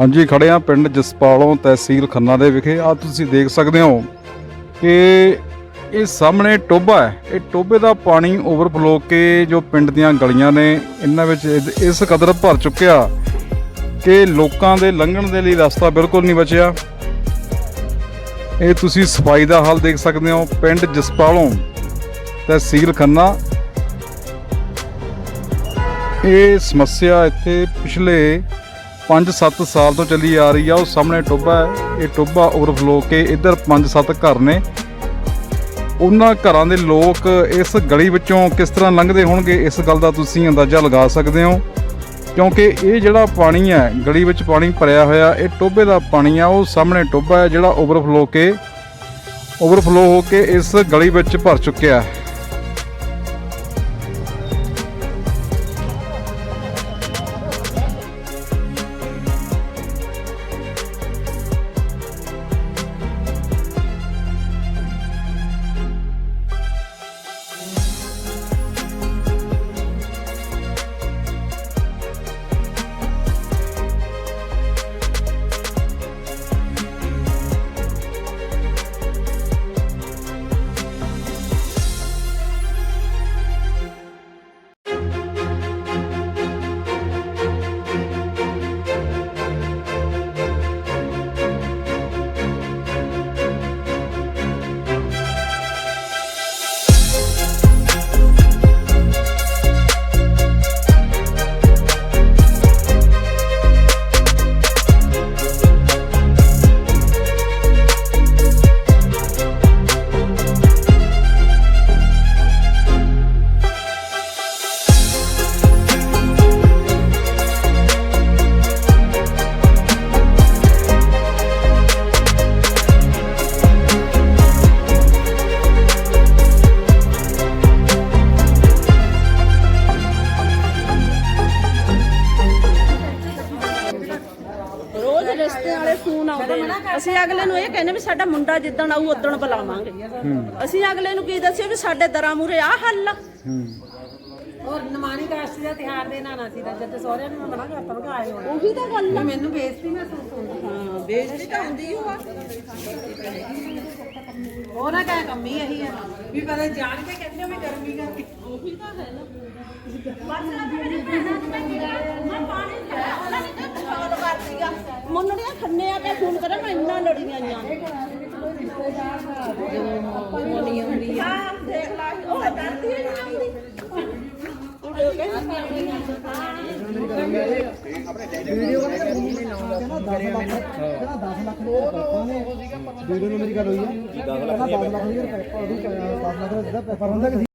ਹਾਂਜੀ, ਖੜੇ ਆ ਪਿੰਡ ਜਸਪਾਲੋਂ ਤਹਿਸੀਲ ਖੰਨਾ ਦੇ ਵਿਖੇ। ਆ ਤੁਸੀਂ ਦੇਖ ਸਕਦੇ ਹੋ ਕਿ ਇਹ ਸਾਹਮਣੇ ਟੋਬਾ ਹੈ। ਇਹ ਟੋਬੇ ਦਾ ਪਾਣੀ ਓਵਰਫਲੋ ਕੇ ਜੋ ਪਿੰਡ ਦੀਆਂ ਗਲੀਆਂ ਨੇ, ਇਹਨਾਂ ਵਿੱਚ ਇਦ- ਇਸ ਕਦਰ ਭਰ ਚੁੱਕਿਆ ਕਿ ਲੋਕਾਂ ਦੇ ਲੰਘਣ ਦੇ ਲਈ ਰਸਤਾ ਬਿਲਕੁਲ ਨਹੀਂ ਬਚਿਆ। ਇਹ ਤੁਸੀਂ ਸਫ਼ਾਈ ਦਾ ਹਾਲ ਦੇਖ ਸਕਦੇ ਹੋ। ਪਿੰਡ ਜਸਪਾਲੋਂ ਤਹਿਸੀਲ ਖੰਨਾ। ਇਹ ਸਮੱਸਿਆ ਇੱਥੇ ਪਿਛਲੇ 5-7 ਸਾਲ ਤੋਂ ਚੱਲੀ ਆ ਰਹੀ ਆ, ਉਹ ਸਾਹਮਣੇ ਟੋਬਾ ਹੈ। ਇਹ ਟੋਬਾ ਓਵਰਫਲੋ ਕੇ ਇੱਧਰ 5-7 ਘਰ ਨੇ। ਉਹਨਾਂ ਘਰਾਂ ਦੇ ਲੋਕ ਇਸ ਗਲੀ ਵਿੱਚੋਂ ਕਿਸ ਤਰ੍ਹਾਂ ਲੰਘਦੇ ਹੋਣਗੇ, ਇਸ ਗੱਲ ਦਾ ਤੁਸੀਂ ਅੰਦਾਜ਼ਾ ਲਗਾ ਸਕਦੇ ਹੋ। ਕਿਉਂਕਿ ਇਹ ਜਿਹੜਾ ਪਾਣੀ ਹੈ, ਗਲੀ ਵਿੱਚ ਪਾਣੀ ਭਰਿਆ ਹੋਇਆ, ਇਹ ਟੋਬੇ ਦਾ ਪਾਣੀ ਆ, ਉਹ ਸਾਹਮਣੇ ਟੋਬਾ ਹੈ, ਜਿਹੜਾ ਓਵਰਫਲੋ ਕੇ ਓਵਰਫਲੋ ਹੋ ਕੇ ਇਸ ਗਲੀ ਵਿੱਚ ਭਰ ਚੁੱਕਿਆ ਹੈ। ਸਾਡਾ ਮੁੰਡਾ ਜਿੱਦਣ ਆਊ ਉਦਣ ਬੁਲਾਵਾਂਗੇ। ਅਸੀਂ ਅਗਲੇ ਨੂੰ ਕੀ ਦੱਸਿਆ ਵੀ ਸਾਡੇ ਦਰਾਂ ਮੂਰੇ ਆ ਹੱਲ ਆ। ਔਰ ਨਮਾਨੀ ਕਾਸ਼ਤੀ ਦਾ ਤਿਹਾਰ ਦੇ ਨਾਨਾ ਸੀ ਦਾ ਜਦ ਸਹੁਰਿਆਂ ਨੇ ਮੈਂ ਮਨਾ ਕਰਤਾ ਮੈਂ ਕਿਹਾ ਆਏ ਹੋਣਾ ਉਹੀ ਤਾਂ ਗੱਲ ਆ। ਮੈਨੂੰ ਬੇਇੱਜ਼ਤੀ ਮਹਿਸੂਸ ਹੁੰਦੀ ਹਾਂ ਬੇਇੱਜ਼ਤੀ ਤਾਂ ਹੁੰਦੀ ਓ ਆ। ਉਹ ਨਾ ਕਹਿ ਕੰਮੀ ਇਹੀ ਹੈ ਵੀ ਪਤਾ ਜਾਣ ਕੇ ਕਹਿੰਦੇ ਮੈਂ ਗਰਮੀ ਕਰਕੇ। ਉਹੀ ਤਾਂ ਹੈ ਨਾ। ਮੁੰਨੜੀਆਂ ਖੰਨੇ ਆ ਕੇ ਫੋਨ ਕਰੇ ਮੈਂ ਇੰਨਾ ਲੜੀਆਂ ਆਈਆਂ ਆਉਂਦੀ ਹਾਂ ਦੇਖ ਲਾ ਉਹ ਡਰਦੀ ਹੀ ਨਹੀਂ ਆਉਂਦੀ ਉਹ ਕਹਿੰਦੀ ਵੀਡੀਓ ਨੂੰ ਮੇਰੀ ਗੱਲ ਹੋਈ ਹੈ 10 ਲੱਖ 10 ਲੱਖ ਦੀ ਉਹਦੀ 10 ਲੱਖ ਦਾ ਦਿੱਤਾ ਪੇਪਰ ਹੁੰਦਾ ਕਿ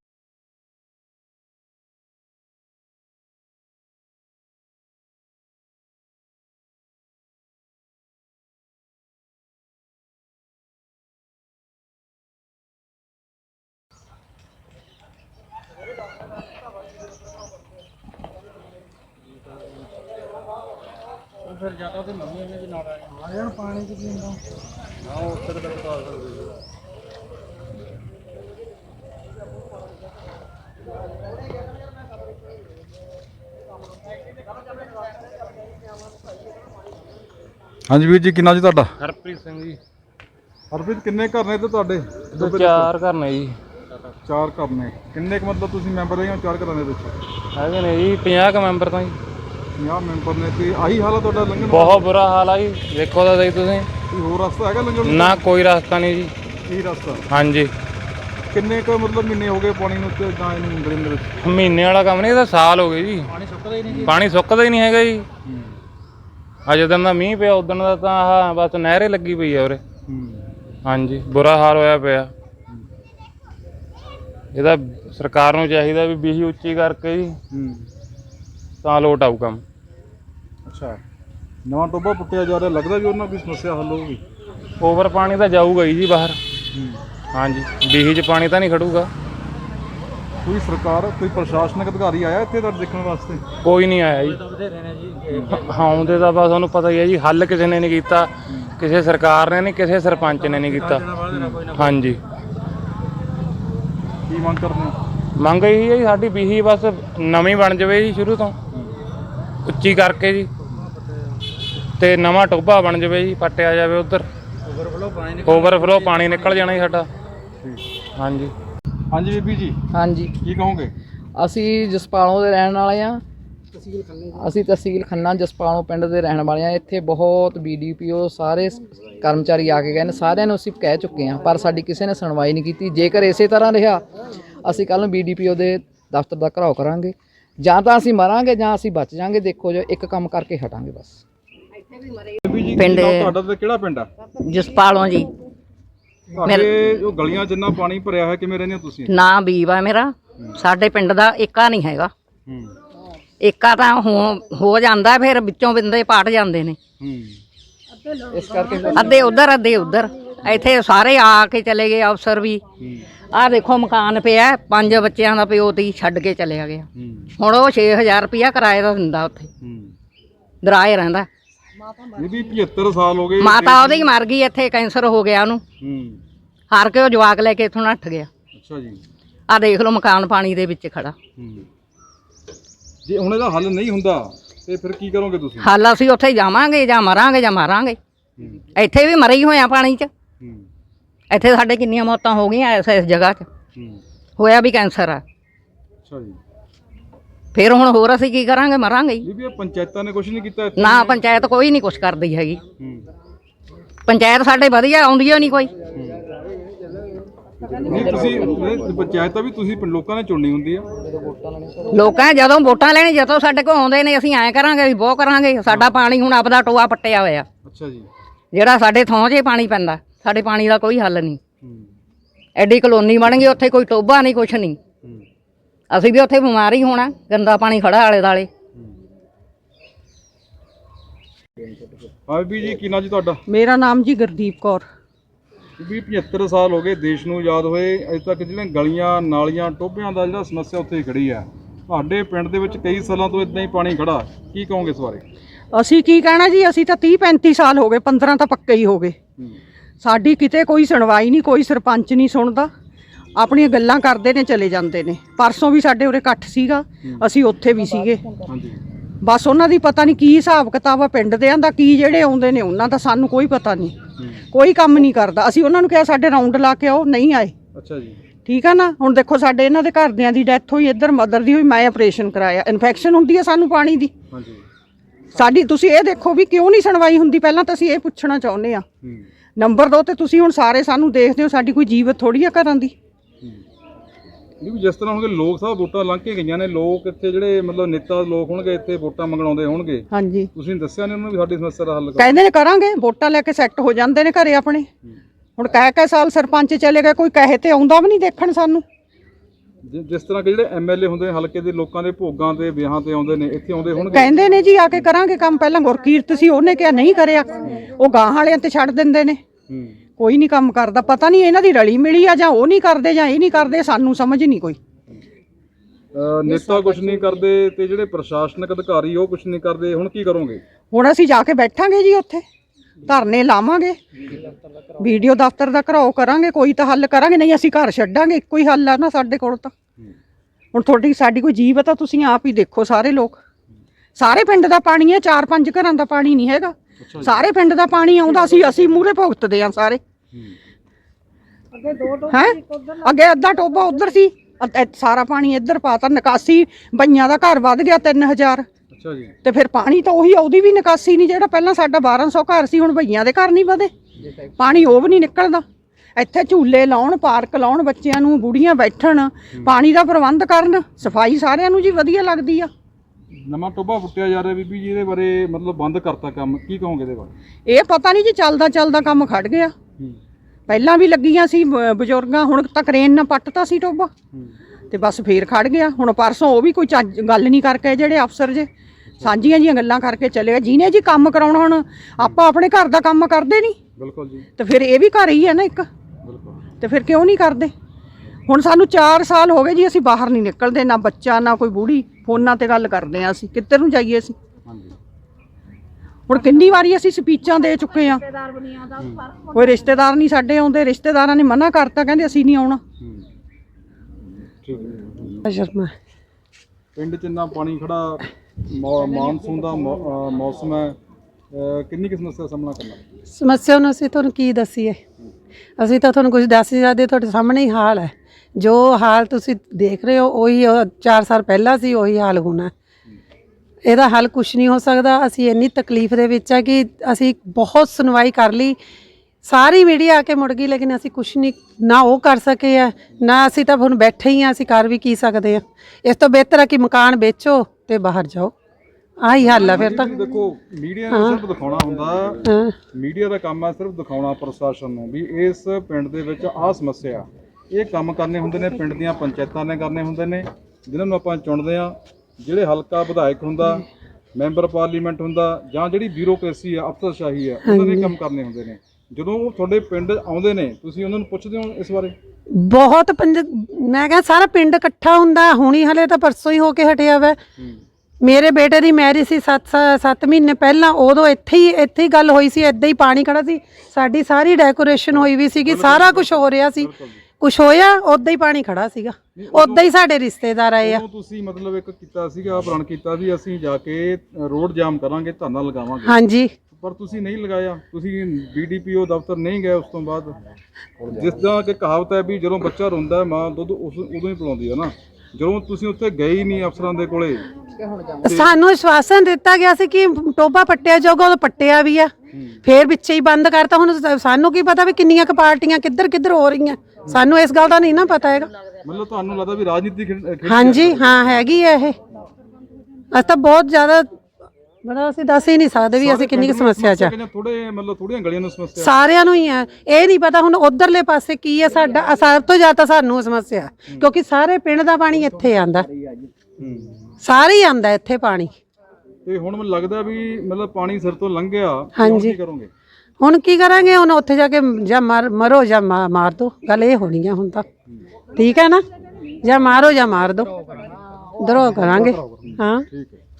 ਫਿਰ ਜਾਂਦਾ ਤੇ ਮੰਮੀ ਇਹਨੇ ਨਾਲ ਆਇਆ ਆ ਜਾਣ ਪਾਣੀ ਚ ਕੀ ਹੁੰਦਾ ਹਾਂ ਉੱਥੇ ਤਾਂ ਬਤਾ ਸਕਦੇ ਹਾਂਜੀ ਵੀਰ ਜੀ ਕਿੰਨਾ ਜੀ ਤੁਹਾਡਾ? ਹਰਪ੍ਰੀਤ ਸਿੰਘ ਜੀ। ਹਰਪ੍ਰੀਤ ਕਿੰਨੇ ਘਰ ਨੇ ਤੇ ਤੁਹਾਡੇ? ਤੇ ਚਾਰ ਘਰ ਨੇ ਜੀ। ਚਾਰ ਘਰ ਨੇ। ਕਿੰਨੇ ਕੁ ਮਤਲਬ ਤੁਸੀਂ ਮੈਂਬਰ ਹੈਗੇ ਹੋ ਚਾਰ ਘਰਾਂ ਦੇ ਵਿੱਚ? ਹੈਗੇ ਨੇ ਜੀ 50 ਕ ਮੈਂਬਰ ਤਾਂ ਜੀ। 50 ਮੈਂਬਰ ਨੇ ਤੇ ਆਹੀ ਹਾਲ ਆ ਤੁਹਾਡਾ ਲੰਘਣ ਦਾ। ਬਹੁਤ ਬੁਰਾ ਹਾਲ ਆ ਜੀ। ਦੇਖੋ ਤਾਂ ਸਹੀ ਤੁਸੀਂ। ਕੋਈ ਹੋਰ ਰਸਤਾ ਹੈਗਾ ਲੰਘਣ ਦਾ ਨਾ ਕੋਈ ਰਸਤਾ ਨਹੀਂ ਜੀ। ਇਹੀ ਰਸਤਾ? ਹਾਂਜੀ। ਕਿੰਨੇ ਕੁ ਮਤਲਬ ਮਹੀਨੇ ਹੋ ਗਏ ਪਾਣੀ ਨੂੰ ਤੇ ਜਾਂ ਇਹਨੂੰ ਗਲੀ ਦੇ ਵਿੱਚ ਮਹੀਨੇ ਵਾਲਾ ਕੰਮ ਨਹੀਂ ਇਹ ਤਾਂ ਸਾਲ ਹੋ ਗਏ ਜੀ। ਪਾਣੀ ਸੁੱਕਦਾ ਹੀ ਨਹੀਂ ਪਾਣੀ ਸੁੱਕਦਾ ਹੀ ਨਹੀਂ ਹੈਗਾ ਜੀ। ਅੱਜ ਜਦੋਂ ਦਾ ਮੀਂਹ ਪਿਆ ਉਦੋਂ ਦਾ ਤਾਂ ਆਹ ਬਸ ਨਹਿਰੇ ਲੱਗੀ ਪਈ ਆ ਉਰੇ। ਹਾਂਜੀ ਬੁਰਾ ਹਾਲ ਹੋਇਆ ਪਿਆ। ਇਹਦਾ ਸਰਕਾਰ ਨੂੰ ਚਾਹੀਦਾ ਵੀ ਬੀਹੀ ਉੱਚੀ ਕਰਕੇ ਜੀ। ਹੂੰ। ਤਾਂ ਲੋਟ ਆਊ ਕੰਮ। ਅੱਛਾ। ਨਵਾਂ ਟੋਬਾ ਪੁੱਟਿਆ ਜਾ ਰਿਹਾ ਲੱਗਦਾ ਵੀ ਉਹਨਾਂ ਦੀ ਸਮੱਸਿਆ ਹੱਲ ਹੋਊਗੀ। ਓਵਰ ਪਾਣੀ ਤਾਂ ਜਾਊਗਾ ਹੀ ਜੀ ਬਾਹਰ। ਹਾਂਜੀ ਬੀਹੀ 'ਚ ਪਾਣੀ ਤਾਂ ਨਹੀਂ ਖੜੂਗਾ। ਕੋਈ ਸਰਕਾਰ ਕੋਈ ਪ੍ਰਸ਼ਾਸਨਿਕ ਅਧਿਕਾਰੀ ਆਇਆ ਇੱਥੇ ਤੁਹਾਡੇ ਦੇਖਣ ਵਾਸਤੇ? ਕੋਈ ਨਹੀਂ ਆਇਆ ਜੀ। ਆਉਂਦੇ ਤਾਂ ਬਸ ਤੁਹਾਨੂੰ ਪਤਾ ਹੀ ਹੈ ਜੀ ਹੱਲ ਕਿਸੇ ਨੇ ਨਹੀਂ ਕੀਤਾ ਕਿਸੇ ਸਰਕਾਰ ਨੇ ਨਹੀਂ ਕਿਸੇ ਸਰਪੰਚ ਨੇ ਨਹੀਂ ਕੀਤਾ। ਹਾਂਜੀ। ਕੀ ਮੰਗ ਕਰਦੇ ਹੋ? ਮੰਗ ਇਹੀ ਹੈ ਸਾਡੀ ਬੀਹੀ ਬਸ ਨਵੀਂ ਬਣ ਜਾਵੇ ਜੀ ਸ਼ੁਰੂ ਤੋਂ। ਉੱਚੀ ਕਰਕੇ ਜੀ। ਤੇ ਨਵਾਂ ਟੋਭਾ ਬਣ ਜਾਵੇ ਜੀ ਪੱਟਿਆ ਜਾਵੇ ਉਧਰ। ਓਵਰਫਲੋ ਪਾਣੀ ਓਵਰਫਲੋ ਪਾਣੀ ਨਿਕਲ ਜਾਣਾ ਜੀ ਸਾਡਾ। ਹਾਂਜੀ। ਹਾਂਜੀ ਬੀਬੀ ਜੀ ਹਾਂਜੀ। ਕੀ ਕਹੋਗੇ? ਅਸੀਂ ਜਸਪਾਲੋਂ ਦੇ ਰਹਿਣ ਵਾਲੇ ਆ ਅਸੀਂ ਤਹਿਸੀਲ ਖੰਨਾ ਜਸਪਾਲੋਂ ਪਿੰਡ ਦੇ ਰਹਿਣ ਵਾਲੇ ਆ ਇੱਥੇ ਬਹੁਤ ਬੀਡੀਪੀਓ ਸਾਰੇ ਕਰਮਚਾਰੀ ਆ ਕੇ ਗਏ ਨੇ। ਸਾਰਿਆਂ ਨੂੰ ਅਸੀਂ ਕਹਿ ਚੁੱਕੇ ਆ ਪਰ ਸਾਡੀ ਕਿਸੇ ਨੇ ਸੁਣਵਾਈ ਨਹੀਂ ਕੀਤੀ। ਜੇਕਰ ਇਸੇ ਤਰ੍ਹਾਂ ਰਿਹਾ ਅਸੀਂ ਕੱਲ ਨੂੰ ਬੀਡੀਪੀਓ ਦੇ ਦਫ਼ਤਰ ਦਾ ਘਰਾਓ ਕਰਾਂਗੇ। ਜਾਂ ਤਾਂ ਅਸੀਂ ਮਰਾਂਗੇ ਜਾਂ ਅਸੀਂ ਬਚ ਜਾਾਂਗੇ। ਦੇਖੋ ਜੋ ਇੱਕ ਕੰਮ ਕਰਕੇ ਹਟਾਂਗੇ ਬਸ। ਪਿੰਡ- ਤੁਹਾਡਾ ਤੇ ਕਿਹੜਾ ਪਿੰਡ ਆ? ਜਸਪਾਲੋਂ ਜੀ। ਤੁਹਾਡੇ ਜੋ ਗਲੀਆਂ ਜਿੰਨਾ ਪਾਣੀ ਭਰਿਆ ਹੈ ਕਿਵੇਂ ਰਹਿੰਦੇ ਹੋ ਤੁਸੀਂ? ਨਾਂ ਬੀਬ ਆ ਮੇਰਾ। ਸਾਡੇ ਪਿੰਡ ਦਾ ਏਕਾ ਨਹੀਂ ਹੈਗਾ। ਹੂੰ। ਏਕਾ ਤਾਂ ਹੋ ਹੋ ਜਾਂਦਾ ਫਿਰ ਵਿੱਚੋਂ ਬਿੰਦੇ ਪਾਟ ਜਾਂਦੇ ਨੇ। ਹੂੰ। ਇਸ ਕਰਕੇ ਅੱਧੇ ਉਧਰ ਅੱਧੇ ਉਧਰ। ਇੱਥੇ ਸਾਰੇ ਆ ਕੇ ਚਲੇ ਗਏ ਅਫਸਰ ਵੀ। ਆਹ ਦੇਖੋ ਮਕਾਨ ਪਿਆ ਪੰਜ ਬੱਚਿਆਂ ਦਾ ਪਿਓ ਤੀ ਛੱਡ ਕੇ ਚਲਿਆ ਗਿਆ। ਹੂੰ। ਹੁਣ ਉਹ 6000 ਰੁਪਇਆ ਕਿਰਾਏ ਦਾ ਦਿੰਦਾ ਉੱਥੇ। ਹੂੰ। ਦਰਾਏ ਰਹਿੰਦਾ। ਬੀਬੀ 75 ਸਾਲ ਹੋ ਗਏ ਮਾਤਾ ਉਹਦੀ ਮਰ ਗਈ ਇੱਥੇ ਕੈਂਸਰ ਹੋ ਗਿਆ ਉਹਨੂੰ। ਹੂੰ। ਹਾਰ ਕੇ ਉਹ ਜਵਾਕ ਲੈ ਕੇ ਇੱਥੋਂ ਨੱਠ ਗਿਆ। ਅੱਛਾ ਜੀ। ਆਹ ਦੇਖ ਲਓ ਮਕਾਨ ਪਾਣੀ ਦੇ ਵਿੱਚ ਖੜਾ। ਹੂੰ। ਜੇ ਹੁਣ ਇਹਦਾ ਹੱਲ ਨਹੀਂ ਹੁੰਦਾ ਤੇ ਫਿਰ ਕੀ ਕਰੋਗੇ ਤੁਸੀਂ? ਹਾਲ ਅਸੀਂ ਉੱਥੇ ਜਾਵਾਂਗੇ ਜਾਂ ਮਰਾਂਗੇ ਜਾਂ ਮਾਰਾਂਗੇ। ਹੂੰ। ਇੱਥੇ ਵੀ ਮਰੇ ਹੀ ਹੋਇਆ ਪਾਣੀ 'ਚ। ਹੂੰ। ਇੱਥੇ ਸਾਡੇ ਕਿੰਨੀਆਂ ਮੌਤਾਂ ਹੋ ਗਈਆਂ ਇਸ ਇਸ ਜਗ੍ਹਾ 'ਚ। ਹੂੰ। ਹੋਇਆ ਵੀ ਕੈਂਸਰ ਆ। ਅੱਛਾ ਜੀ। ਫਿਰ ਹੁਣ ਹੋਰ ਅਸੀਂ ਕੀ ਕਰਾਂਗੇ ਮਰਾਂਗੇ ਹੀ। ਬੀਬੀ ਇਹ ਪੰਚਾਇਤਾਂ ਨੇ ਕੁਝ ਨਹੀਂ ਕੀਤਾ ਇੱਥੇ? ਨਾ ਪੰਚਾਇਤ ਕੋਈ ਨਹੀਂ ਕੁਛ ਕਰਦੀ ਹੈਗੀ। ਹੂੰ। ਪੰਚਾਇਤ ਸਾਡੇ ਵਧੀਆ ਆਉਂਦੀ ਓ ਨਹੀਂ ਕੋਈ। ਨਹੀਂ ਤੁਸੀਂ ਨਹੀਂ, ਪੰਚਾਇਤਾਂ ਵੀ ਤੁਸੀਂ ਲੋਕਾਂ ਨੇ ਚੁਣਨੀ ਹੁੰਦੀ ਆ। ਲੋਕਾਂ ਜਦੋਂ ਵੋਟਾਂ ਲੈਣੀ ਜਦੋਂ ਸਾਡੇ ਕੋਲ ਆਉਂਦੇ ਨੇ ਅਸੀਂ ਐਂ ਕਰਾਂਗੇ ਅਸੀਂ ਬਹੁਤ ਕਰਾਂਗੇ। ਸਾਡਾ ਪਾਣੀ ਹੁਣ ਆਪਦਾ ਟੋਆ ਪੱਟਿਆ ਹੋਇਆ। ਅੱਛਾ ਜੀ। ਜਿਹੜਾ ਸਾਡੇ ਥਾਂ 'ਚ ਪਾਣੀ ਪੈਂਦਾ ਸਾਡੇ ਪਾਣੀ ਦਾ ਕੋਈ ਹੱਲ ਨਹੀਂ। ਹੂੰ। ਐਡੀ ਕਲੋਨੀ ਬਣ ਗਈ ਉੱਥੇ ਕੋਈ ਟੋਬਾ ਨਹੀਂ ਕੁਛ ਨਹੀਂ। ਹੂੰ ਅਸੀਂ ਵੀ ਉੱਥੇ ਬਿਮਾਰ ਹੀ ਹੋਣਾ ਗੰਦਾ ਪਾਣੀ ਖੜਾ ਆਲੇ ਦਾਲੇ ਹਾਂ ਜੀ ਕੀ ਨਾਂ ਜੀ ਤੁਹਾਡਾ? ਮੇਰਾ ਨਾਮ ਜੀ ਗੁਰਦੀਪ ਕੌਰ। ਬੀਬੀ 75 ਸਾਲ ਹੋ ਗਏ ਦੇਸ਼ ਨੂੰ ਆਜ਼ਾਦ ਹੋਏ ਅਜੇ ਤੱਕ ਜਿਹੜੀਆਂ ਗਲੀਆਂ ਨਾਲੀਆਂ ਟੋਭਿਆਂ ਦਾ ਜਿਹੜਾ ਸਮੱਸਿਆ ਉੱਥੇ ਹੀ ਖੜੀ ਆ ਤੁਹਾਡੇ ਪਿੰਡ ਦੇ ਵਿੱਚ ਕਈ ਸਾਲਾਂ ਤੋਂ ਇਦਾਂ ਹੀ ਪਾਣੀ ਖੜਾ ਕੀ ਕਹੋਗੇ ਇਸ ਬਾਰੇ? ਅਸੀਂ ਕੀ ਕਹਿਣਾ ਜੀ ਅਸੀਂ ਤਾਂ 30 35 ਸਾਲ ਹੋ ਗਏ 15 ਤਾਂ ਪੱਕੇ ਹੀ ਹੋ ਗਏ। ਸਾਡੀ ਕਿਤੇ ਕੋਈ ਸੁਣਵਾਈ ਨਹੀਂ ਕੋਈ ਸਰਪੰਚ ਨਹੀਂ ਸੁਣਦਾ। ਆਪਣੀਆਂ ਗੱਲਾਂ ਕਰਦੇ ਨੇ ਚਲੇ ਜਾਂਦੇ ਨੇ। ਪਰਸੋਂ ਵੀ ਸਾਡੇ ਉਰੇ ਇਕੱਠ ਸੀਗਾ ਅਸੀਂ ਉੱਥੇ ਵੀ ਸੀਗੇ। ਬਸ ਉਹਨਾਂ ਦੀ ਪਤਾ ਨਹੀਂ ਕੀ ਹਿਸਾਬ ਕਿਤਾਬ ਆ ਪਿੰਡ ਦਿਆਂ ਦਾ ਕੀ ਜਿਹੜੇ ਆਉਂਦੇ ਨੇ ਉਹਨਾਂ ਦਾ ਸਾਨੂੰ ਕੋਈ ਪਤਾ ਨਹੀਂ ਕੋਈ ਕੰਮ ਨਹੀਂ ਕਰਦਾ। ਅਸੀਂ ਉਹਨਾਂ ਨੂੰ ਕਿਹਾ ਸਾਡੇ ਰਾਉਂਡ ਲਾ ਕੇ ਆਓ ਨਹੀਂ ਆਏ। ਅੱਛਾ ਜੀ। ਠੀਕ ਆ ਨਾ? ਹੁਣ ਦੇਖੋ ਸਾਡੇ ਇਹਨਾਂ ਦੇ ਘਰਦਿਆਂ ਦੀ ਡੈਥ ਹੋਈ ਇੱਧਰ ਮਦਰ ਦੀ ਹੋਈ ਮੈਂ ਆਪਰੇਸ਼ਨ ਕਰਾਇਆ। ਇਨਫੈਕਸ਼ਨ ਹੁੰਦੀ ਹੈ ਸਾਨੂੰ ਪਾਣੀ ਦੀ। ਹਾਂਜੀ। ਸਾਡੀ ਤੁਸੀਂ ਇਹ ਦੇਖੋ ਵੀ ਕਿਉਂ ਨਹੀਂ ਸੁਣਵਾਈ ਹੁੰਦੀ? ਪਹਿਲਾਂ ਤਾਂ ਅਸੀਂ ਇਹ ਪੁੱਛਣਾ ਚਾਹੁੰਦੇ ਆ। ਨੰਬਰ ਦੋ ਤੇ ਤੁਸੀਂ ਹੁਣ ਸਾਰੇ ਸਾਨੂੰ ਦੇਖਦੇ ਹੋ ਸਾਡੀ ਕੋਈ ਜੀਵਤ ਥੋੜੀ ਆ ਘਰਾਂ ਦੀ। ਵੀ ਜਿਸ ਤਰ੍ਹਾਂ ਹੁਣ ਲੋਕ ਸਭ ਵੋਟਾਂ ਲੰਘ ਕੇ ਗਈਆਂ ਨੇ ਲੋਕ ਇੱਥੇ ਜਿਹੜੇ ਮਤਲਬ ਨੇਤਾ ਲੋਕ ਹੋਣਗੇ ਇੱਥੇ ਵੋਟਾਂ ਮੰਗਣ ਆਉਂਦੇ ਹੋਣਗੇ। ਹਾਂਜੀ। ਤੁਸੀਂ ਦੱਸਿਆ ਨੇ ਉਹਨਾਂ ਨੂੰ ਵੀ ਸਾਡੀ ਸਮੱਸਿਆ ਦਾ ਹੱਲ ਕਰੋ। ਕਹਿੰਦੇ ਨੇ ਕਰਾਂਗੇ ਵੋਟਾਂ ਲੈ ਕੇ ਸੈੱਟ ਹੋ ਜਾਂਦੇ ਨੇ ਘਰੇ ਆਪਣੇ। ਹੁਣ ਕਹਿ ਕਹਿ ਸਾਲ ਸਰਪੰਚ ਚਲੇ ਗਏ ਕੋਈ ਕਹੇ ਤੇ ਆਉਂਦਾ ਵੀ ਨਹੀਂ ਦੇਖਣ ਸਾਨੂੰ। ਜਿ- ਜਿਸ ਤਰ੍ਹਾਂ ਕਿ ਜਿਹੜੇ ਐਮਐਲਏ ਹੁੰਦੇ ਨੇ ਹਲਕੇ ਦੇ ਲੋਕਾਂ ਦੇ ਭੋਗਾਂ ਤੇ ਵਿਆਹਾਂ ਤੇ ਆਉਂਦੇ ਨੇ ਇੱਥੇ ਆਉਂਦੇ ਹੋਣਗੇ। ਕਹਿੰਦੇ ਨੇ ਜੀ ਆ ਕੇ ਕਰਾਂਗੇ ਕੰਮ। ਪਹਿਲਾਂ ਗੁਰਕੀਰਤ ਸੀ ਉਹਨੇ ਕਿਹਾ ਨਹੀਂ ਕਰਿਆ। ਉਹ ਗਾਂ ਵਾਲਿਆਂ ਤੇ ਛੱਡ ਦਿੰਦੇ ਨੇ। ਹੂੰ। ਕੋਈ ਨਹੀਂ ਕੰਮ ਕਰਦਾ ਪਤਾ ਨਹੀਂ ਇਹਨਾਂ ਦੀ ਰਲੀ ਮਿਲੀ ਆ ਜਾਂ ਉਹ ਨਹੀਂ ਕਰਦੇ ਜਾਂ ਇਹ ਨਹੀਂ ਕਰਦੇ ਸਾਨੂੰ ਸਮਝ ਨਹੀਂ ਕੋਈ। ਅਹ ਨੇਤਾ ਕੁਝ ਨਹੀਂ ਕਰਦੇ ਤੇ ਜਿਹੜੇ ਪ੍ਰਸ਼ਾਸਨਿਕ ਅਧਿਕਾਰੀ ਉਹ ਕੁਝ ਨਹੀਂ ਕਰਦੇ ਹੁਣ ਕੀ ਕਰੋਗੇ? ਹੁਣ ਅਸੀਂ ਜਾ ਕੇ ਬੈਠਾਂਗੇ ਜੀ ਉੱਥੇ ਧਰਨੇ ਲਾਵਾਂਗੇ ਵੀਡੀਓ ਦਫ਼ਤਰ ਦਾ ਘਰਾਓ ਕਰਾਂਗੇ ਕੋਈ ਤਾਂ ਹੱਲ ਕਰਾਂਗੇ ਨਹੀਂ ਅਸੀਂ ਘਰ ਛੱਡਾਂਗੇ ਇੱਕੋ ਹੀ ਹੱਲ ਆ ਨਾ ਸਾਡੇ ਕੋਲ ਤਾਂ। ਹੁਣ ਤੁਹਾਡੀ ਸਾਡੀ ਕੋਈ ਜੀਵ ਤਾਂ ਤੁਸੀਂ ਆਪ ਹੀ ਦੇਖੋ ਸਾਰੇ ਲੋਕ। ਸਾਰੇ ਪਿੰਡ ਦਾ ਪਾਣੀ ਹੈ ਚਾਰ ਪੰਜ ਘਰਾਂ ਦਾ ਪਾਣੀ ਨਹੀਂ ਹੈਗਾ। ਸਾਰੇ ਪਿੰਡ ਦਾ ਪਾਣੀ ਆਉਂਦਾ ਅਸੀਂ ਅਸੀਂ ਮੂਹਰੇ ਭੁਗਤਦੇ ਆ ਸਾਰੇ। ਹੈ? ਅੱਗੇ ਅੱਧਾ ਟੋਬਾ ਉਧਰ ਸੀ ਸਾਰਾ ਪਾਣੀ ਇੱਧਰ ਪਾਤਾ ਨਿਕਾਸੀ ਬਈਆਂ ਦਾ ਘਰ ਵੱਧ ਗਿਆ 3000 ਅੱਛਾ ਜੀ। ਤੇ ਫਿਰ ਪਾਣੀ ਤਾਂ ਉਹੀ ਆ, ਉਹਦੀ ਵੀ ਨਿਕਾਸੀ ਨਹੀਂ ਜਿਹੜਾ ਪਹਿਲਾਂ ਸਾਡਾ 1200 ਘਰ ਸੀ ਹੁਣ ਭਈਆਂ ਦੇ ਘਰ ਨਹੀਂ ਵਧੇ। ਪਾਣੀ ਉਹ ਵੀ ਨਹੀਂ ਨਿਕਲਦਾ। ਇੱਥੇ ਝੂਲੇ ਲਾਉਣ ਪਾਰਕ ਲਾਉਣ ਬੱਚਿਆਂ ਨੂੰ ਬੁੜੀਆਂ ਬੈਠਣ ਪਾਣੀ ਦਾ ਪ੍ਰਬੰਧ ਕਰਨ ਸਫ਼ਾਈ ਸਾਰਿਆਂ ਨੂੰ ਜੀ ਵਧੀਆ ਲੱਗਦੀ ਆ। ਨਵਾਂ ਟੋਬਾ ਫੁੱਟਿਆ ਜਾ ਰਿਹਾ ਬੀਬੀ ਜੀ ਇਹਦੇ ਬਾਰੇ ਮਤਲਬ ਬੰਦ ਕਰਤਾ ਕੰਮ ਕੀ ਕਹੋਗੇ ਇਹਦੇ ਬਾਰੇ? ਇਹ ਪਤਾ ਨਹੀਂ ਜੀ ਚੱਲਦਾ ਚੱਲਦਾ ਕੰਮ ਖੜ ਗਿਆ। ਪਹਿਲਾਂ ਵੀ ਲੱਗੀਆਂ ਸੀ ਬ- ਬਜ਼ੁਰਗਾਂ ਹੁਣ ਤਾਂ ਕਰੇਨ ਨਾਲ ਪੱਟਤਾ ਸੀ ਟੋਬਾ ਤੇ ਬਸ ਫੇਰ ਖੜ ਗਿਆ। ਹੁਣ ਪਰਸੋਂ ਉਹ ਵੀ ਕੋਈ ਚੱਜ ਗੱਲ ਨਹੀਂ ਕਰਕੇ ਜਿਹੜੇ ਅਫਸਰ ਜੇ। ਸਾਂਝੀਆਂ ਜੀਆਂ ਗੱਲਾਂ ਕਰਕੇ ਚਲੇ ਗਏ। ਜਿਹਨੇ ਜੀ ਕੰਮ ਕਰਾਉਣਾ ਹੁਣ ਆਪਾਂ ਆਪਣੇ ਘਰ ਦਾ ਕੰਮ ਕਰਦੇ ਨਹੀਂ। ਬਿਲਕੁਲ ਜੀ। ਤੇ ਫਿਰ ਇਹ ਵੀ ਘਰ ਹੀ ਹੈ ਨਾ ਇੱਕ। ਬਿਲਕੁਲ। ਤੇ ਫਿਰ ਕਿਉਂ ਨਹੀਂ ਕਰਦੇ? ਹੁਣ ਸਾਨੂੰ 4 ਸਾਲ ਹੋ ਗਏ ਜੀ ਅਸੀਂ ਬਾਹਰ ਨਹੀਂ ਨਿਕਲਦੇ ਨਾ ਬੱਚਾ ਨਾ ਕੋਈ ਬੁੜੀ। ਫੋਨਾਂ ਤੇ ਗੱਲ ਕਰਦੇ ਆ ਅਸੀਂ ਕਿੱਧਰ ਨੂੰ ਜਾਈਏ ਅਸੀਂ? ਹਾਂਜੀ। ਹੁਣ ਕਿੰਨੀ ਵਾਰੀ ਅਸੀਂ ਸਪੀਚਾਂ ਦੇ ਚੁੱਕੇ ਆ ਕੋਈ ਰਿਸ਼ਤੇਦਾਰ ਨਹੀਂ ਸਾਡੇ ਆਉਂਦੇ ਰਿਸ਼ਤੇਦਾਰਾਂ ਨੇ ਮਨਾ ਕਰਤਾ ਕਹਿੰਦੇ ਅਸੀਂ ਨਹੀਂ ਆਉਣਾ। ਹੂੰ। ਹੈ। ਸ਼ਰਮਾ। ਪਿੰਡ 'ਚ ਇੰਨਾ ਪਾਣੀ ਖੜਾ ਮਾਨਸੂਨ ਦਾ ਮੌਸਮ ਹੈ। ਕਿੰਨੀ ਕਿਸ ਸਮੱਸਿਆ ਦਾ ਸਾਹਮਣਾ ਕਰਨਾ? ਸਮੱਸਿਆ ਨੂੰ ਅਸੀਂ ਤੁਹਾਨੂੰ ਕੀ ਦੱਸੀਏ? ਅਸੀਂ ਤਾਂ ਤੁਹਾਨੂੰ ਕੁਝ ਦੱਸ ਨਹੀਂ ਸਕਦੇ ਤੁਹਾਡੇ ਸਾਹਮਣੇ ਹੀ ਹਾਲ ਹੈ। ਜੋ ਹਾਲ ਤੁਸੀਂ ਦੇਖ ਰਹੇ ਹੋ ਉਹੀ 4 ਸਾਲ ਪਹਿਲਾਂ ਸੀ ਉਹੀ ਹਾਲ ਹੋਣਾ ਇਹਦਾ ਹੱਲ ਕੁਝ ਨਹੀਂ ਹੋ ਸਕਦਾ। ਅਸੀਂ ਇੰਨੀ ਤਕਲੀਫ ਦੇ ਵਿੱਚ ਆ ਕਿ ਅਸੀਂ ਬਹੁਤ ਸੁਣਵਾਈ ਕਰ ਲਈ। ਸਾਰੀ ਮੀਡੀਆ ਆ ਕੇ ਮੁੜ ਗਈ ਲੇਕਿਨ ਅਸੀਂ ਕੁਝ ਨਹੀਂ ਨਾ ਉਹ ਕਰ ਸਕੇ ਆ ਨਾ ਅਸੀਂ ਤਾਂ ਹੁਣ ਬੈਠੇ ਹੀ ਆ ਅਸੀਂ ਕਰ ਵੀ ਕੀ ਸਕਦੇ ਆ ਇਸ ਤੋਂ ਬਿਹਤਰ ਆ ਕਿ ਮਕਾਨ ਵੇਚੋ ਤੇ ਬਾਹਰ ਜਾਓ। ਆਹੀ ਹੱਲ ਆ ਫਿਰ ਤਾਂ। ਦੇਖੋ ਮੀਡੀਆ ਨੇ ਸਿਰਫ ਦਿਖਾਉਣਾ ਹੁੰਦਾ। ਮੀਡੀਆ ਦਾ ਕੰਮ ਹੈ ਸਿਰਫ ਦਿਖਾਉਣਾ ਪ੍ਰਸ਼ਾਸਨ ਨੂੰ ਵੀ ਇਸ ਪਿੰਡ ਦੇ ਵਿੱਚ ਆਹ ਸਮੱਸਿਆ ਇਹ ਕੰਮ ਕਰਨੇ ਹੁੰਦੇ ਨੇ ਪਿੰਡ ਦੀਆਂ ਪੰਚਾਇਤਾਂ ਨੇ ਕਰਨੇ ਹੁੰਦੇ ਨੇ ਜਿਨ੍ਹਾਂ ਨੂੰ ਆਪਾਂ ਚੁਣਦੇ ਆ ਜਿਹੜੇ ਹਲਕਾ ਵਿਧਾਇਕ ਹੁੰਦਾ ਮੈਂਬਰ ਪਾਰਲੀਮੈਂਟ ਹੁੰਦਾ ਜਾਂ ਜਿਹੜੀ ਬਿਊਰੋਕ੍ਰੇਸੀ ਆ ਅਫਸਰਸ਼ਾਹੀ ਆ ਉਹਨਾਂ ਨੇ ਕੰਮ ਕਰਨੇ ਹੁੰਦੇ ਨੇ। ਜਦੋਂ ਉਹ ਤੁਹਾਡੇ ਪਿੰਡ ਆਉਂਦੇ ਨੇ ਤੁਸੀਂ ਉਹਨਾਂ ਨੂੰ ਪੁੱਛਦੇ ਹੋ ਇਸ ਬਾਰੇ? ਬਹੁਤ ਪੰਜ ਮੈਂ ਕਿਹਾ ਸਾਰਾ ਪਿੰਡ ਇਕੱਠਾ ਹੁੰਦਾ ਹੁਣੀ ਹਲੇ ਤਾਂ ਪਰਸੋਂ ਹੀ ਹੋ ਕੇ ਹਟਿਆ ਵਾ। ਮੇਰੇ ਬੇਟੇ ਦੀ ਮੈਰਿਜ ਸੀ 7 7 ਮਹੀਨੇ ਪਹਿਲਾਂ ਉਦੋਂ ਇੱਥੇ ਹੀ ਇੱਥੇ ਹੀ ਗੱਲ ਹੋਈ ਸੀ ਇੱਦਾਂ ਹੀ ਪਾਣੀ ਖੜਾ ਸੀ ਸਾਡੀ ਸਾਰੀ ਡੈਕੋਰੇਸ਼ਨ ਹੋਈ ਵੀ ਸੀਗੀ ਸਾਰਾ ਕੁਝ ਹੋ ਰਿਹਾ ਸੀ। ਕੁਝ ਹੋਇਆ ਉਦਾਂ ਹੀ ਪਾਣੀ ਖੜਾ ਸੀਗਾ। ਉਦਾਂ ਹੀ ਸਾਡੇ ਰਿਸ਼ਤੇਦਾਰ ਆਏ ਆ। ਉਦੋਂ ਤੁਸੀਂ ਮਤਲਬ ਇੱਕ ਕੀਤਾ ਸੀਗਾ ਪ੍ਰਣ ਕੀਤਾ ਵੀ ਅਸੀਂ ਜਾ ਕੇ ਰੋਡ ਜਾਮ ਕਰਾਂਗੇ ਧਰਨਾ ਲਗਾਵਾਂਗੇ। ਹਾਂਜੀ। ਪਰ ਤੁਸੀਂ ਨਹੀਂ ਲਗਾਇਆ। ਤੁਸੀਂ ਬੀਡੀਪੀਓ ਦਫ਼ਤਰ ਨਹੀਂ ਗਏ ਉਸ ਤੋਂ ਬਾਅਦ। ਜਿਸ ਦਾ ਕਿ ਕਹਾਵਤ ਹੈ ਵੀ ਜਦੋਂ ਬੱਚਾ ਰੋਂਦਾ ਹੈ, ਮਾਂ ਦੁੱਧ ਉਸ ਉਦੋਂ ਹੀ ਪਿਲਾਉਂਦੀ ਹੈ ਨਾ। ਜਦੋਂ ਤੁਸੀਂ ਉੱਥੇ ਗਏ ਹੀ ਨਹੀਂ ਅਫਸਰਾਂ ਦੇ ਕੋਲੇ ਸਾਨੂੰ ਆਸ਼ਵਾਸਨ ਦਿੱਤਾ ਗਿਆ ਸੀ ਕਿ ਟੋਬਾ ਪੱਟਿਆ ਜਾਊਗਾ ਉਹ ਪੱਟਿਆ ਵੀ ਆ। ਫੇਰ ਵਿੱਚੇ ਹੀ ਬੰਦ ਕਰਤਾ। ਹੁਣ ਸਾਨੂੰ ਕੀ ਪਤਾ ਵੀ ਕਿੰਨੀਆਂ ਕੁ ਪਾਰਟੀਆਂ ਕਿੱਧਰ ਕਿੱਧਰ ਹੋ ਰਹੀਆਂ। ਸਾਨੂੰ ਇਸ ਗੱਲ ਦਾ ਨਹੀਂ ਨਾ ਪਤਾ ਹੈਗਾ। ਮਤਲਬ ਤੁਹਾਨੂੰ ਲੱਗਦਾ ਵੀ ਰਾਜਨੀਤੀ ਖੇਡੀ ਹਾਂਜੀ ਹਾਂ? ਹੈਗੀ ਹੈ ਇਹ। ਅਸੀਂ ਤਾਂ ਬਹੁਤ ਜ਼ਿਆਦਾ ਮਤਲਬ ਅਸੀਂ ਦੱਸ ਹੀ ਨਹੀਂ ਸਕਦੇ ਵੀ ਅਸੀਂ ਕਿੰਨੀ ਕੁ ਸਮੱਸਿਆ ਚ ਆ। ਥੋੜੇ ਮਤਲਬ ਥੋੜੀਆਂ ਗਲੀਆਂ ਨੂੰ ਸਮੱਸਿਆ। ਸਾਰਿਆਂ ਨੂੰ ਹੀ ਹੈ ਇਹ ਨਹੀਂ ਪਤਾ ਹੁਣ ਉਧਰਲੇ ਪਾਸੇ ਕੀ ਹੈ ਸਾਡਾ ਅ- ਸਭ ਤੋਂ ਜ਼ਿਆਦਾ ਸਾਨੂੰ ਸਮੱਸਿਆ। ਕਿਉਂਕਿ ਸਾਰੇ ਪਿੰਡ ਦਾ ਪਾਣੀ ਇੱਥੇ ਆਂਦਾ। ਸਾਰੇ ਹੀ ਆਂਦਾ ਇੱਥੇ ਪਾਣੀ। ਤੇ ਹੁਣ ਮੈਨੂੰ ਲੱਗਦਾ ਵੀ ਮਤਲਬ ਪਾਣੀ ਸਿਰ ਤੋਂ ਲੰਘ ਗਿਆ। ਤੇ ਹੁਣ ਹਾਂਜੀ। ਕੀ ਕਰੋਗੇ? ਹੁਣ ਕੀ ਕਰਾਂਗੇ? ਹੁਣ ਉੱਥੇ ਜਾ ਕੇ ਜਾਂ ਮਰ ਮਰੋ ਜਾਂ ਮਾ- ਮਾਰ ਦੋ। ਗੱਲ ਇਹ ਹੋਣੀ ਆ ਹੁਣ ਤਾਂ। ਠੀਕ ਹੈ ਨਾ? ਜਾਂ ਮਾਰੋ ਜਾਂ ਮਾਰ ਦੋ। ਦਰੋ ਕਰਾਂਗੇ। ਹਾਂ।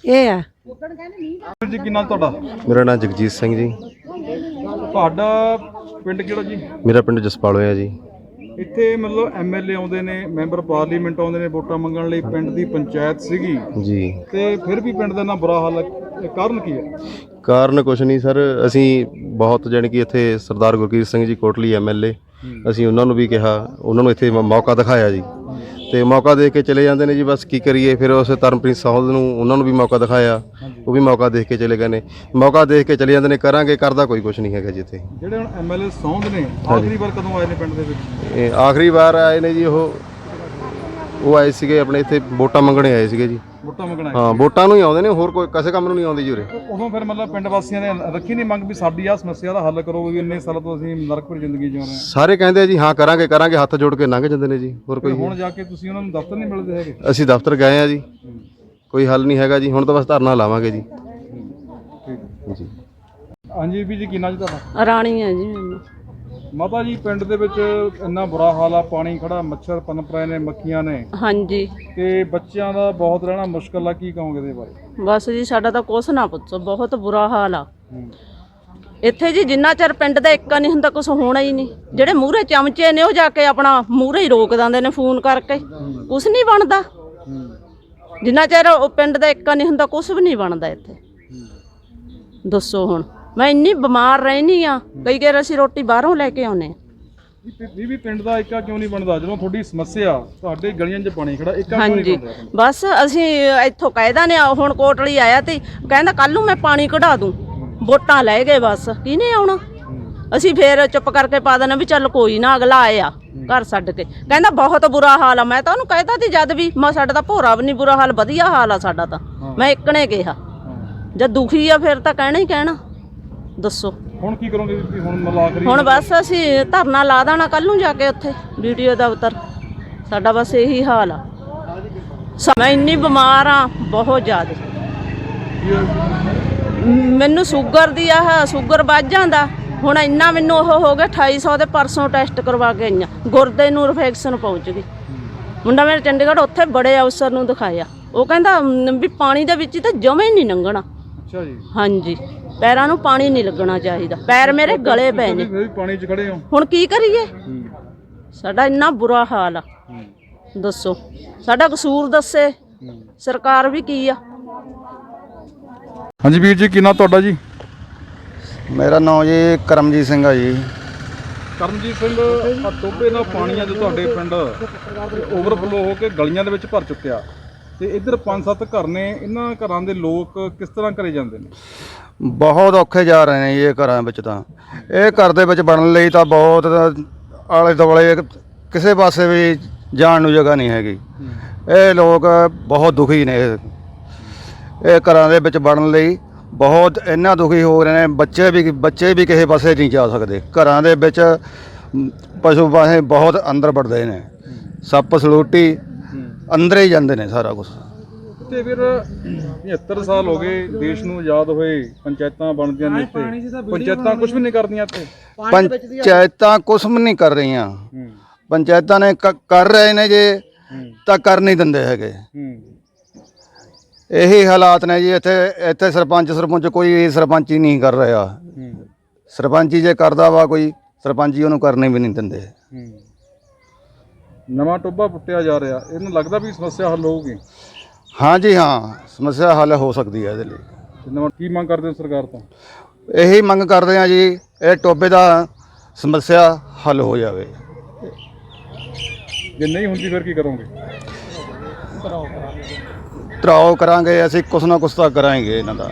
ਇਹ ਆ। ਵੀਰ ਜੀ ਕੀ ਨਾਮ ਤੁਹਾਡਾ? ਮੇਰਾ ਨਾਮ ਜਗਜੀਤ ਸਿੰਘ ਜੀ। ਤੁਹਾਡਾ ਪਿੰਡ ਕਿਹੜਾ ਜੀ? ਮੇਰਾ ਪਿੰਡ ਜਸਪਾਲ ਹੋਇਆ ਜੀ। ਇੱਥੇ ਮਤਲਬ ਐਮਐਲਏ ਆਉਂਦੇ ਨੇ ਮੈਂਬਰ ਪਾਰਲੀਮੈਂਟ ਆਉਂਦੇ ਨੇ ਵੋਟਾਂ ਮੰਗਣ ਲਈ ਪਿੰਡ ਦੀ ਪੰਚਾਇਤ ਸੀਗੀ। ਜੀ। ਤੇ ਫਿਰ ਵੀ ਪਿੰਡ ਦਾ ਇੰਨਾ ਬੁਰਾ ਹਾਲ ਹੈ। ਇਹ ਕਾਰਨ ਕੀ ਹੈ? ਕਾਰਨ ਕੁਛ ਨਹੀਂ ਸਰ। ਅਸੀਂ ਬਹੁਤ ਜਾਣੀ ਕਿ ਇੱਥੇ ਸਰਦਾਰ ਗੁਰਕੀਰਤ ਸਿੰਘ ਜੀ ਕੋਟਲੀ ਐਮਐਲਏ ਅਸੀਂ ਉਹਨਾਂ ਨੂੰ ਵੀ ਕਿਹਾ ਉਹਨਾਂ ਨੂੰ ਇੱਥੇ ਮ- ਮੌਕਾ ਦਿਖਾਇਆ ਜੀ। ਤੇ ਮੌਕਾ ਦੇ ਕੇ ਚਲੇ ਜਾਂਦੇ ਨੇ ਜੀ ਬਸ ਕੀ ਕਰੀਏ ਫਿਰ ਉਸ ਧਰਮਪ੍ਰੀਤ ਸਾਹਲ ਨੂੰ ਉਹਨਾਂ ਨੂੰ ਵੀ ਮੌਕਾ ਦਿਖਾਇਆ ਉਹ ਵੀ ਮੌਕਾ ਦੇਖ ਕੇ ਚਲੇ ਗਏ ਨੇ। ਮੌਕਾ ਦੇਖ ਕੇ ਚਲੇ ਜਾਂਦੇ ਨੇ ਕਰਾਂਗੇ ਕਰਦਾ ਕੋਈ ਕੁਛ ਨਹੀਂ ਹੈਗਾ ਜੀ ਇੱਥੇ। ਜਿਹੜੇ ਹੁਣ ਐਮਐਲਏ ਸੌਂਦ ਨੇ ਆਖਰੀ ਵਾਰ ਕਦੋਂ ਆਏ ਨੇ ਪਿੰਡ ਦੇ ਵਿੱਚ? ਇਹ ਆਖਰੀ ਵਾਰ ਆਏ ਨੇ ਜੀ ਉਹ ਉਹ ਆਏ ਸੀਗੇ ਆਪਣੇ ਇੱਥੇ ਵੋਟਾਂ ਮੰਗਣੇ ਆਏ ਸੀਗੇ ਜੀ। ਵੋਟਾਂ ਮੰਗਣ ਆਏ ਹਾਂ ਵੋਟਾਂ ਨੂੰ ਹੀ ਆਉਂਦੇ ਨੇ ਹੋਰ ਕੋਈ ਕਿਸੇ ਕੰਮ ਨੂੰ ਨਹੀਂ ਆਉਂਦੇ ਜੀ ਉਰੇ। ਉਦੋਂ ਫਿਰ ਮਤਲਬ ਪਿੰਡ ਵਾਸੀਆਂ ਨੇ ਰੱਖੀ ਨਹੀਂ ਮੰਗ ਵੀ ਸਾਡੀ ਆਹ ਸਮੱਸਿਆ ਦਾ ਹੱਲ ਕਰੋ ਵੀ ਇੰਨੇ ਸਾਲਾਂ ਤੋਂ ਅਸੀਂ ਨਰਕ ਭਰੀ ਜ਼ਿੰਦਗੀ ਜਿਉ ਰਹੇ ਹਾਂ। ਸਾਰੇ ਕਹਿੰਦੇ ਆ ਜੀ ਹਾਂ ਕਰਾਂਗੇ ਕਰਾਂਗੇ ਹੱਥ ਜੋੜ ਕੇ ਲੰਘ ਜਾਂਦੇ ਨੇ ਜੀ ਹੋਰ ਕੋਈ ਹੁਣ ਜਾ ਕੇ ਤੁਸੀਂ ਉਹਨਾਂ ਨੂੰ ਦਫ਼ਤਰ ਨਹੀਂ ਮਿਲਦੇ ਹੈਗੇ? ਅਸੀਂ ਦਫ਼ਤਰ ਗਏ ਆ ਜੀ। ਕੋਈ ਹੱਲ ਨਹੀਂ ਹੈਗਾ ਜੀ ਹੁਣ ਤਾਂ ਬਸ ਧਰਨਾ ਲਾਵਾਂਗੇ ਜੀ। ਜੀ। ਹਾਂਜੀ ਵੀ ਜੀ ਕੀ ਨਾਂ ਜੀ ਤੁਹਾਡਾ? ਰਾਣੀ ਹੈ ਜੀ ਮੈਨੂੰ ਮਾਤਾ ਜੀ ਪਿੰਡ ਦੇ ਵਿੱਚ ਇੰਨਾ ਬੁਰਾ ਹਾਲ ਆ ਪਾਣੀ ਖੜਾ ਮੱਛਰ ਪਨਪ ਰਹੇ ਨੇ ਮੱਖੀਆਂ ਨੇ। ਹਾਂਜੀ। ਤੇ ਬੱਚਿਆਂ ਦਾ ਬਹੁਤ ਰਹਿਣਾ ਮੁਸ਼ਕਲ ਆ ਕੀ ਕਹੋਗੇ ਇਹਦੇ ਬਾਰੇ? ਬਸ ਜੀ ਸਾਡਾ ਤਾਂ ਕੁਛ ਨਾ ਪੁੱਛੋ ਬਹੁਤ ਬੁਰਾ ਹਾਲ ਆ। ਇੱਥੇ ਜੀ ਜਿੰਨਾ ਚਿਰ ਪਿੰਡ ਦਾ ਇੱਕਾ ਨਹੀਂ ਹੁੰਦਾ ਕੁਝ ਹੋਣਾ ਹੀ ਨਹੀਂ। ਜਿਹੜੇ ਮੂਹਰੇ ਚਮਚੇ ਨੇ ਉਹ ਜਾ ਕੇ ਆਪਣਾ ਮੂਹਰੇ ਹੀ ਰੋਕ ਦਿੰਦੇ ਨੇ ਫੋਨ ਕਰਕੇ। ਕੁਝ ਨਹੀਂ ਬਣਦਾ। ਜਿੰਨਾ ਚਿਰ ਉਹ ਪਿੰਡ ਦਾ ਇੱਕਾ ਨਹੀਂ ਹੁੰਦਾ ਕੁਝ ਵੀ ਨਹੀਂ ਬਣਦਾ ਇੱਥੇ। ਦੱਸੋ ਹੁਣ। ਮੈਂ ਇੰਨੀ ਬਿਮਾਰ ਰਹਿਨੀ ਆ ਕਈ ਵਾਰ ਅਸੀਂ ਰੋਟੀ ਬਾਹਰੋਂ ਲੈ ਕੇ ਆਉਨੇ ਆ। ਵੀ ਵੀ ਪਿੰਡ ਦਾ ਇੱਕਾ ਕਿਉਂ ਨਹੀਂ ਬਣਦਾ? ਜਦੋਂ ਤੁਹਾਡੀ ਸਮੱਸਿਆ ਤੁਹਾਡੇ ਗਲੀਆਂ 'ਚ ਪਾਣੀ ਖੜਾ ਇੱਕਾ ਕਿਉਂ ਹਾਂਜੀ। ਨਹੀਂ ਰਿਹਾ ਬਸ ਅਸੀਂ ਇੱਥੋਂ ਕਾਇਦਾ ਨੇ ਹੁਣ ਕੋਟਲੀ ਆਇਆ ਤੇ ਕਹਿੰਦਾ ਕੱਲ ਨੂੰ ਮੈਂ ਪਾਣੀ ਕਢਾ ਦੂੰ। ਵੋਟਾਂ ਲੈ ਗਏ ਬਸ ਕਿਹਨੇ ਆਉਣਾ? ਅਸੀਂ ਫੇਰ ਚੁੱਪ ਕਰਕੇ ਪਾ ਦੇਣਾ ਵੀ ਚੱਲ ਕੋਈ ਨਾ ਅਗਲਾ ਆਇਆ ਘਰ ਛੱਡ ਕੇ। ਕਹਿੰਦਾ ਬਹੁਤ ਬੁਰਾ ਹਾਲ ਆ ਮੈਂ ਤਾਂ ਉਹਨੂੰ ਕਹਿਤਾ ਸੀ ਜਦ ਵੀ ਮੈਂ ਸਾਡਾ ਤਾਂ ਭੋਰਾ ਵੀ ਨਹੀਂ ਬੁਰਾ ਹਾਲ ਵਧੀਆ ਹਾਲ ਆ ਸਾਡਾ ਤਾਂ। ਮੈਂ ਇੱਕ ਨੇ ਕਿਹਾ। ਜਦ ਦੁਖੀ ਆ ਫਿਰ ਤਾਂ ਕਹਿਣਾ ਹੀ ਕਹਿਣਾ। ਦੱਸੋ। ਹੁਣ ਕੀ ਕਰੋਗੇ ਵੀ ਹੁਣ ਮਤਲਬ ਆਖਰੀ ਹੁਣ ਬਸ ਅਸੀਂ ਧਰਨਾ ਲਾ ਦੇਣਾ ਕੱਲ ਨੂੰ ਜਾ ਕੇ ਉੱਥੇ ਵੀਡੀਓ ਦਫ਼ਤਰ ਸਾਡਾ ਬਸ ਇਹੀ ਹਾਲ ਆ। ਮੈਂ ਇੰਨੀ ਬਿਮਾਰ ਆ ਬਹੁਤ ਜ਼ਿਆਦਾ। ਮੈਨੂੰ ਸ਼ੂਗਰ ਦੀ ਆਹ ਸ਼ੂਗਰ ਵੱਧ ਜਾਂਦਾ। ਹੁਣ ਇੰਨਾ ਮੈਨੂੰ ਉਹ ਹੋ ਗਿਆ 2800 ਦੇ ਪਰਸੋਂ ਟੈਸਟ ਕਰਵਾ ਕੇ ਆਈਆਂ। ਗੁਰਦੇ ਨੂੰ ਇਨਫੈਕਸ਼ਨ ਪਹੁੰਚ ਗਈ। ਮੁੰਡਾ ਮੇਰੇ ਚੰਡੀਗੜ੍ਹ ਉੱਥੇ ਬੜੇ ਅਫਸਰ ਨੂੰ ਦਿਖਾਇਆ। ਉਹ ਕਹਿੰਦਾ ਵੀ ਪਾਣੀ ਦੇ ਵਿੱਚ ਤਾਂ ਜਮੇ ਨਹੀਂ ਲੰਘਣਾ। ਅੱਛਾ ਜੀ। ਹਾਂਜੀ। ਪੈਰਾਂ ਨੂੰ ਪਾਣੀ ਨਹੀਂ ਲੱਗਣਾ ਚਾਹੀਦਾ। ਪੈਰ ਮੇਰੇ ਗਲੇ ਪਏ ਨੇ ਤੁਸੀਂ ਪਾਣੀ 'ਚ ਖੜੇ ਹੋ। ਹੁਣ ਕੀ ਕਰੀਏ? ਸਾਡਾ ਇੰਨਾ ਬੁਰਾ ਹਾਲ ਆ। ਦੱਸੋ। ਸਾਡਾ ਕਸੂਰ ਦੱਸੇ। ਸਰਕਾਰ ਵੀ ਕੀ ਆ? ਹਾਂਜੀ ਵੀਰ ਜੀ ਕੀ ਨਾਂ ਤੁਹਾਡਾ ਜੀ? ਮੇਰਾ ਨਾਮ ਜੀ ਕਰਮਜੀਤ ਸਿੰਘ ਆ ਜੀ। ਕਰਮਜੀਤ ਸਿੰਘ ਆ ਟੋਬੇ ਨਾਲ ਪਾਣੀ ਆ ਜੋ ਤੁਹਾਡੇ ਪਿੰਡ ਓਵਰਫਲੋ ਹੋ ਕੇ ਗਲੀਆਂ ਦੇ ਵਿੱਚ ਭਰ ਚੁੱਕਿਆ। ਤੇ ਇੱਧਰ ਪੰਜ ਸੱਤ ਘਰ ਨੇ ਇਹਨਾਂ ਘਰਾਂ ਦੇ ਲੋਕ ਕਿਸ ਤਰ੍ਹਾਂ ਕਰੇ ਜਾਂਦੇ ਨੇ? ਬਹੁਤ ਔਖੇ ਜਾ ਰਹੇ ਨੇ ਜੀ ਇਹ ਘਰਾਂ ਵਿੱਚ ਤਾਂ। ਇਹ ਘਰ ਦੇ ਵਿੱਚ ਬਣਨ ਲਈ ਤਾਂ ਬਹੁਤ ਆਲੇ ਦੁਆਲੇ ਕਿਸੇ ਪਾਸੇ ਵੀ ਜਾਣ ਨੂੰ ਜਗ੍ਹਾ ਨਹੀਂ ਹੈਗੀ। ਇਹ ਲੋਕ ਬਹੁਤ ਦੁਖੀ ਨੇ ਇਹ- ਘਰਾਂ ਦੇ ਵਿੱਚ ਬਣਨ ਲਈ ਬਹੁਤ ਇੰਨਾ ਦੁਖੀ ਹੋ ਰਹੇ ਨੇ, ਬੱਚੇ ਵੀ ਬੱਚੇ ਵੀ ਕਿਸੇ ਪਾਸੇ ਨਹੀਂ ਜਾ ਸਕਦੇ। ਘਰਾਂ ਦੇ ਵਿੱਚ ਪਸ਼ੂ ਪਾਸੇ ਬਹੁਤ ਅੰਦਰ ਵੜਦੇ ਨੇ। ਸੱਪ, ਸਲੂਟੀ, ਅੰਦਰ ਹੀ ਜਾਂਦੇ ਨੇ ਸਾਰਾ ਕੁਝ ਤੇ ਫਿਰ 75 ਸਾਲ ਹੋ ਗਏ ਦੇਸ਼ ਨੂੰ ਆਜ਼ਾਦ ਹੋਏ ਪੰਚਾਇਤਾਂ ਬਣਦੀਆਂ ਨੇ ਇੱਥੇ। ਪੰਚਾਇਤਾਂ ਕੁਝ ਵੀ ਨਹੀਂ ਕਰਦੀਆਂ ਇੱਥੇ। ਪੰਚਾਇਤਾਂ ਕੁਛ ਵੀ ਨਹੀਂ ਕਰ ਰਹੀਆਂ। ਪੰਚਾਇਤਾਂ ਨੇ ਕਰ ਰਹੇ ਨੇ ਜੇ ਤਾਂ ਕਰ ਨਹੀਂ ਦਿੰਦੇ ਹੈਗੇ। ਹੂੰ। ਇਹੀ ਹਾਲਾਤ ਨੇ ਜੀ ਇੱਥੇ ਇੱਥੇ ਸਰਪੰਚ ਸਰਪੰਚ ਕੋਈ ਸਰਪੰਚੀ ਨਹੀਂ ਕਰ ਰਿਹਾ। ਸਰਪੰਚੀ ਜੇ ਕਰਦਾ ਵਾ ਕੋਈ ਸਰਪੰਚੀ ਉਹਨੂੰ ਕਰਨੇ ਵੀ ਨਹੀਂ ਦਿੰਦੇ। ਨਵਾਂ ਟੋਬਾ ਪੁੱਟਿਆ ਜਾ ਰਿਹਾ। ਇਹਨੂੰ ਲੱਗਦਾ ਵੀ ਸਮੱਸਿਆ ਹੱਲ ਹੋਊਗੀ। ਹਾਂ ਜੀ ਹਾਂ। ਸਮੱਸਿਆ ਹੱਲ ਹੋ ਸਕਦੀ ਹੈ ਇਹਦੇ ਲਈ। ਕੀ ਮੰਗ ਕਰਦੇ ਹੋ ਸਰਕਾਰ ਤੋਂ? ਇਹੀ ਮੰਗ ਕਰਦੇ ਆ ਜੀ ਇਹ ਟੋਬੇ ਦਾ ਸਮੱਸਿਆ ਹੱਲ ਹੋ ਜਾਵੇ। ਜੇ ਨਹੀਂ ਹੁੰਦੀ ਫਿਰ ਕੀ ਕਰੋਗੇ? ਤਰਾਓ ਕਰਾਂਗੇ ਅਸੀਂ ਕੁਛ ਨਾ ਕੁਛ ਤਾਂ ਕਰਾਂਗੇ ਇਹਨਾਂ ਦਾ।